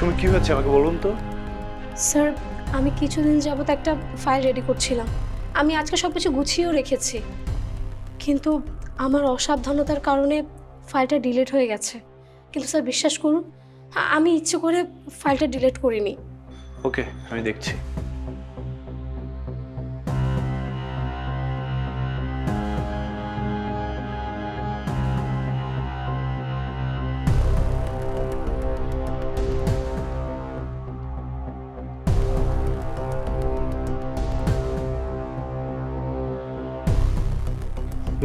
সুমি কি হয়েছে আমাকে বলুন তো? স্যার আমি কিছুদিন যাবত একটা ফাইল রেডি করছিলাম। আমি আজকে সব কিছু গুছিয়েও রেখেছি। কিন্তু আমার অসাবধানতার কারণে ফাইলটা ডিলেট হয়ে গেছে। কিন্তু স্যার বিশ্বাস করুন আমি ইচ্ছে করে ফাইলটা ডিলেট করিনি। ওকে আমি দেখছি।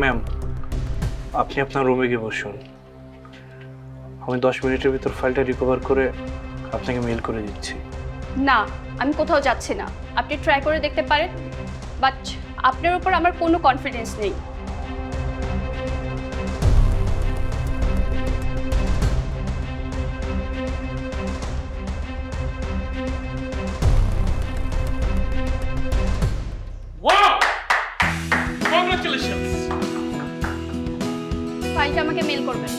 ম্যাম আপনি আপনার রুমে গিয়ে বসুন। আমি দশ মিনিটের ভিতর ফাইলটা রিকভার করে আপনাকে মেল করে দিচ্ছি। না, আমি কোথাও যাচ্ছি না। আপনি ট্রাই করে দেখতে পারেন বাট আপনার উপর আমার কোনো কনফিডেন্স নেই। ফাইলটা আমাকে মেল করবেন।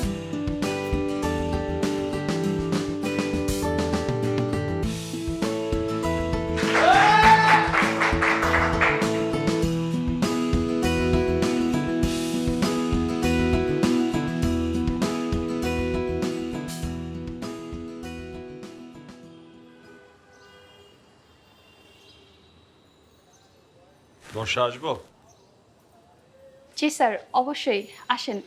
বর্ষা আসব জি স্যার অবশ্যই। আসেন।